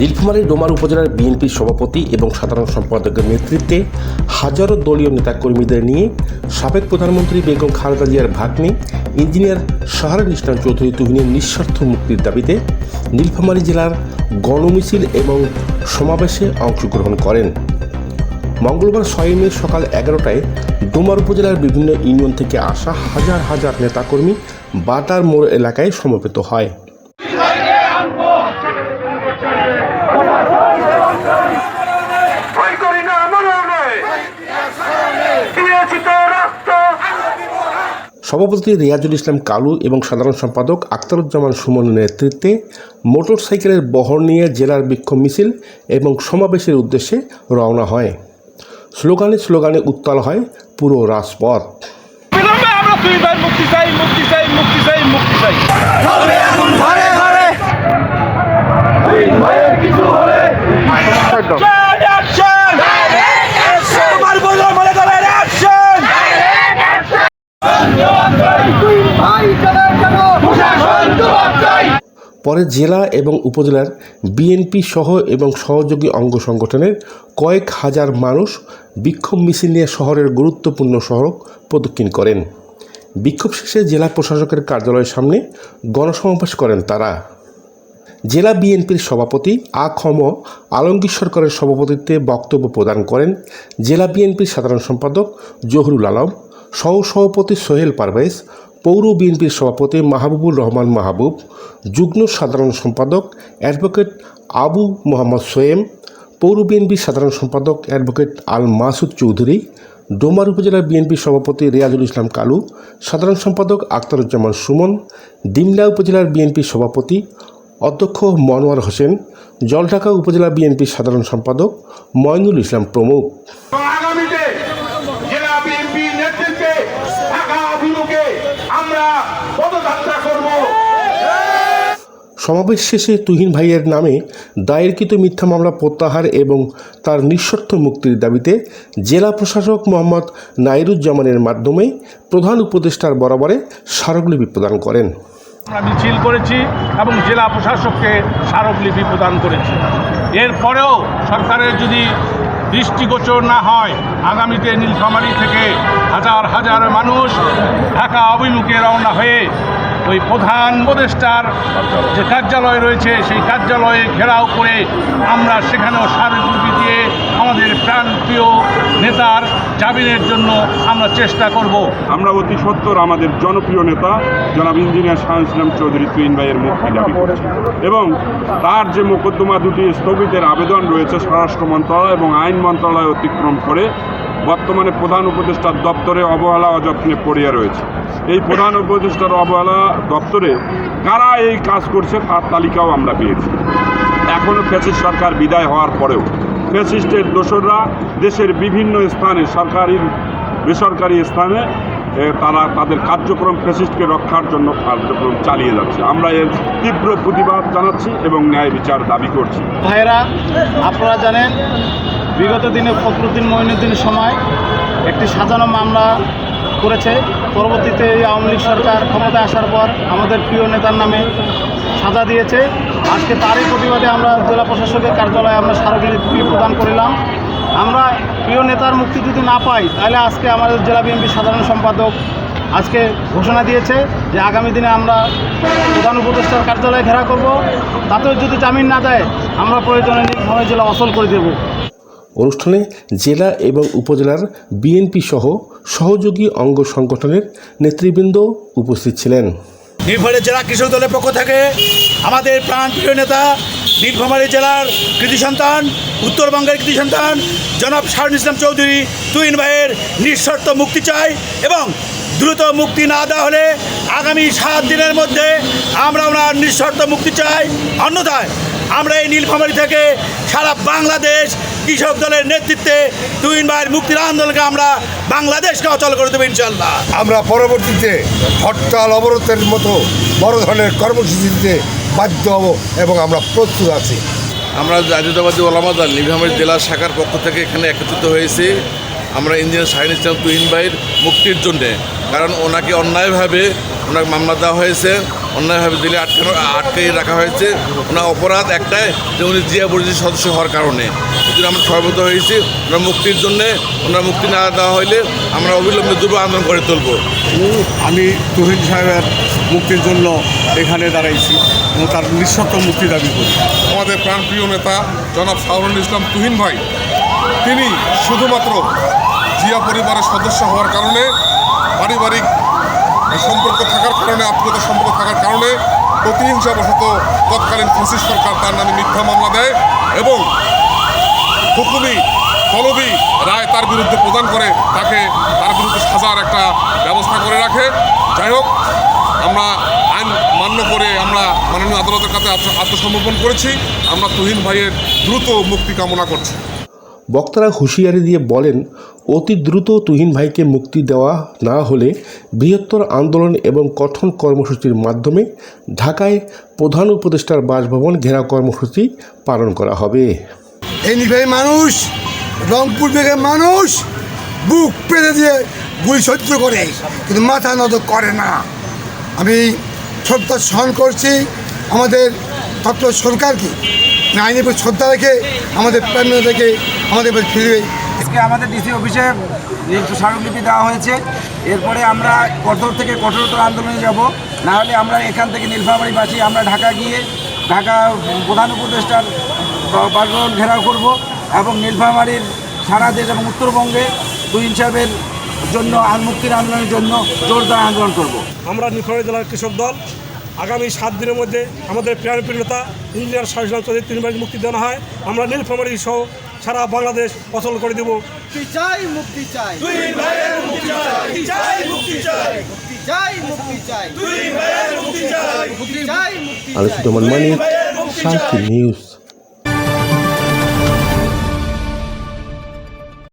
নীলফামারী ডোমার উপজেলার বিএনপির সভাপতি এবং সাধারণ সম্পাদকের নেতৃত্বে হাজারো দলীয় নেতাকর্মীদের নিয়ে সাবেক প্রধানমন্ত্রী বেগম খালেদা জিয়ার ভাগ্নে, ইঞ্জিনিয়ার শাহরুল ইসলাম চৌধুরী তুহিনের নিঃস্বার্থ মুক্তির দাবিতে নীলফামারী জেলার গণমিছিল এবং সমাবেশে অংশগ্রহণ করেন। মঙ্গলবার ছয় মে সকাল এগারোটায় ডোমার উপজেলার বিভিন্ন ইউনিয়ন থেকে আসা হাজার হাজার নেতাকর্মী বাটার মোড় এলাকায় সমবেত হয় ভয় করি না মরণে দিয়েছি তো রক্ত সভাপতি রিয়াজুল ইসলাম কালু এবং সাধারণ সম্পাদক আখতারুজ্জামান সুমনের নেতৃত্বে মোটরসাইকেলের বহর নিয়ে জেলার বিক্ষোভ মিছিল এবং সমাবেশের উদ্দেশ্যে রওনা হয়। স্লোগানে স্লোগানে উত্তাল হয় পুরো রাজপথ। মুক্তি চাই মুক্তি চাই মুক্তি চাই মুক্তি চাই। পরে জেলা এবং উপজেলার বিএনপি সহ এবং সহযোগী অঙ্গ সংগঠনের কয়েক হাজার মানুষ বিক্ষোভ মিছিল নিয়ে শহরের গুরুত্বপূর্ণ সড়ক প্রদক্ষিণ করেন। বিক্ষোভ শেষে জেলা প্রশাসকের কার্যালয়ের সামনে গণসমাবেশ করেন তারা। জেলা বিএনপির সভাপতি আ খম আলমগীর সরকারের সভাপতিত্বে বক্তব্য প্রদান করেন জেলা বিএনপির সাধারণ সম্পাদক জহুরুল আলম সহ সভাপতি সোহেল পারভেজ পৌর বিএনপির সভাপতি মাহবুবুর রহমান মাহবুব, যুগ্ম সাধারণ সম্পাদক অ্যাডভোকেট আবু মোহাম্মদ সোয়েম, পৌর বিএনপির সাধারণ সম্পাদক অ্যাডভোকেট আল মাসুদ চৌধুরী, ডোমার উপজেলা বিএনপির সভাপতি রিয়াজুল ইসলাম কালু, সাধারণ সম্পাদক আখতারুজ্জামান সুমন, ডিমলা উপজেলার বিএনপির সভাপতি অধ্যক্ষ মনোয়ার হোসেন, জলঢাকা উপজেলা বিএনপির সাধারণ সম্পাদক ময়নুল ইসলাম প্রমুখ এবং আগামীতে জেলা বিএনপি নেতৃত্বে ঢাকা অভিমুখে আমরা পদযাত্রা করব সমাবেশ শেষে তুহিন ভাইয়ের নামে দায়েরকৃত মিথ্যা মামলা প্রত্যাহার এবং তার নিঃশর্ত মুক্তির দাবিতে জেলা প্রশাসক মোহাম্মদ নাইরুজ্জামানের মাধ্যমে প্রধান উপদেষ্টার বরাবরে স্মারকলিপি প্রদান করেন। আমরা মিছিল করেছি এবং জেলা প্রশাসককে স্মারকলিপি প্রদান করেছি। এরপরেও সরকারের যদি দৃষ্টিগোচর না হয়, আগামীতে নীলফামারী থেকে হাজার হাজার মানুষ ঢাকা অভিমুখে রওনা হয়ে ওই প্রধান উপদেষ্টার যে কার্যালয় রয়েছে, সেই কার্যালয়ে ঘেরাও করে আমরা সেখানেও স্মারকলিপি দিয়ে আমাদের প্রাণপ্রিয় নেতার জামিনের জন্য আমরা চেষ্টা করব। আমরা অতি সত্তর আমাদের জনপ্রিয় নেতা, জনাব ইঞ্জিনিয়ার শাহ ইসলাম চৌধুরী তুইন ভাইয়ের মুক্তি দাবি করছি। এবং তার যে মোকদ্দমা দুটি স্থগিতের আবেদন রয়েছে, স্বরাষ্ট্র মন্ত্রণালয় এবং আইন মন্ত্রণালয় অতিক্রম করে বর্তমানে প্রধান উপদেষ্টার দপ্তরে অবহেলা অযত্নে পড়িয়া রয়েছে। এই প্রধান উপদেষ্টার অবহেলা দপ্তরে কারা এই কাজ করছে তার তালিকাও আমরা পেয়েছি। এখনও ফ্যাসিস্ট সরকার বিদায় হওয়ার পরেও ফ্যাসিস্টের দোসররা দেশের বিভিন্ন স্থানে সরকারি, বেসরকারি স্থানে তারা তাদের কার্যক্রম ফ্যাসিস্টকে রক্ষার জন্য কার্যক্রম চালিয়ে যাচ্ছে। আমরা এর তীব্র প্রতিবাদ জানাচ্ছি এবং ন্যায় বিচার দাবি করছি। ভাইয়েরা, আপনারা জানেন বিগত দিনে ফখরুদ্দিন মঈনুদ্দিনের সময় একটি সাজানো মামলা করেছে। পরবর্তীতে এই আওয়ামী লীগ সরকার ক্ষমতায় আসার পর আমাদের প্রিয় নেতার নামে সাজা দিয়েছে। আজকে তারই প্রতিবাদে আমরা জেলা প্রশাসকের কার্যালয়ে আমরা স্মারকলিপি প্রদান করিলাম। আমরা প্রিয় নেতার মুক্তি যদি না পাই, তাহলে আজকে আমাদের জেলা বিএনপির সাধারণ সম্পাদক আজকে ঘোষণা দিয়েছে যে আগামী দিনে আমরা প্রধান উপদেষ্টার কার্যালয়ে ঘেরা করব। তাতেও যদি জামিন না দেয়, আমরা প্রয়োজনে নীলফামারী জেলা অচল করে দেব। অনুষ্ঠানে জেলা এবং উপজেলার বিএনপি সহ সহযোগী অঙ্গ সংগঠনের নেতৃবৃন্দ উপস্থিত ছিলেন। নীলফামারী জেলা কৃষক দলের পক্ষ থেকে আমাদের প্রাণপ্রিয় নেতা, নীলফামারী জেলার কৃতি সন্তান, উত্তরবঙ্গের কৃতি সন্তান, জনাব শাহরুল ইসলাম চৌধুরী তুইন ভাইয়ের নিঃশর্ত মুক্তি চাই এবং দ্রুত মুক্তি না দেওয়া হলে আগামী সাত দিনের মধ্যে আমরা ওনার নিঃশর্ত মুক্তি চাই। অন্যথায় আমরা এই নীলফামারী থেকে সারা বাংলাদেশ কৃষক দলের নেতৃত্বে তুইন ভাইয়ের মুক্তির আন্দোলনকে আমরা বাংলাদেশকে অচল করে দেবো ইনশাল্লাহ আমরা পরবর্তীতে হরতাল অবরোধের মতো বড় ধরনের কর্মসূচি দিতে বাধ্য হব এবং আমরা প্রস্তুত আছি। আমরা জাতীয়তাবাদী ওলামাদার নীলফামারী জেলা শাখার পক্ষ থেকে এখানে একত্রিত হয়েছি। আমরা ইঞ্জিনিয়ার শাহিন ইসলাম তুহিন ভাইয়ের মুক্তির জন্যে কারণ ওনাকে অন্যায়ভাবে ওনাকে মামলা দেওয়া হয়েছে। অন্যায়ভাবে জেলে আটকানো আটকে রাখা হয়েছে। ওনার অপরাধ একটাই যে উনি জিয়া পরিষদের সদস্য হওয়ার কারণে। যদি আমরা সর্বত হয়েছি ওনার মুক্তির জন্যে ওনার মুক্তি না দেওয়া হইলে আমরা অবিলম্বে দুর্ব আন্দোলন করে তুলব। আমি তুহিন সাহেবের মুক্তির জন্য এখানে দাঁড়াইছি এবং তার নিঃশর্ত মুক্তি দাবি করি। আমাদের প্রাণপ্রিয় নেতা জনাব শাহরুল ইসলাম তুহিন ভাই তিনি শুধুমাত্র জিয়া পরিবারের সদস্য হওয়ার কারণে পারিবারিক সম্পর্ক থাকার কারণে আত্মীয়তা সম্পর্ক থাকার কারণে প্রতিহিংসাবশত তৎকালীন ফসিস সরকার তার নামে মিথ্যা মামলা দেয় এবং হুকুমি তলবি রায় তার বিরুদ্ধে প্রদান করে, তাকে তার বিরুদ্ধে সাজার একটা ব্যবস্থা করে রাখে। যাই হোক, আমরা আইন মান্য করে আমরা মাননীয় আদালতের কাছে আত্ম- আত্মসমর্পণ করেছি। আমরা তুহিন ভাইয়ের দ্রুত মুক্তি কামনা করছি। বক্তারা হুঁশিয়ারি দিয়ে বলেন, অতি দ্রুত তুহিন ভাইকে মুক্তি দেওয়া না হলে বৃহত্তর আন্দোলন এবং কঠোর কর্মসূচির মাধ্যমে ঢাকায় প্রধান উপদেষ্টার বাসভবন ঘেরা কর্মসূচি পালন করা হবে। মানুষ, রংপুর বেগের মানুষ বুক পেরে দিয়ে গুলি সহ্য করে, কিন্তু মাথা নত করে না। আমি শ্রদ্ধা সহন করছি, আমাদের তত্ত্ব সরকারকে আইনের উপর শ্রদ্ধা রেখে আমাদের প্রাণ থেকে আমাদের ফিরবে আজকে আমাদের ডিসি অফিসে একটু স্মারকলিপি দেওয়া হয়েছে এরপরে আমরা কঠোর থেকে কঠোরতর আন্দোলনে যাব। না হলে আমরা এখান থেকে নীলফামারীবাসী আমরা ঢাকা গিয়ে ঢাকা প্রধান উপদেষ্টার বাসভবন ঘেরাও করব এবং নীলফামারীর সারা দেশ এবং উত্তরবঙ্গে তুহিন সাহেবের জন্য আন মুক্তির আন্দোলনের জন্য জোরদার আন্দোলন করব। আমরা নীলফামারী জেলার কৃষক দল আগামী সাত দিনের মধ্যে আমাদের প্রাণপ্রিয় নেতা ইঞ্জিনিয়ার শাহিসাম চৌধুরী তিন বাড়ি মুক্তি দেওয়া হয় আমরা নীলফামারি সহ সারা বাংলাদেশ অচল করে দেব। আলোচিত মানমানি শান্তি নিউজ।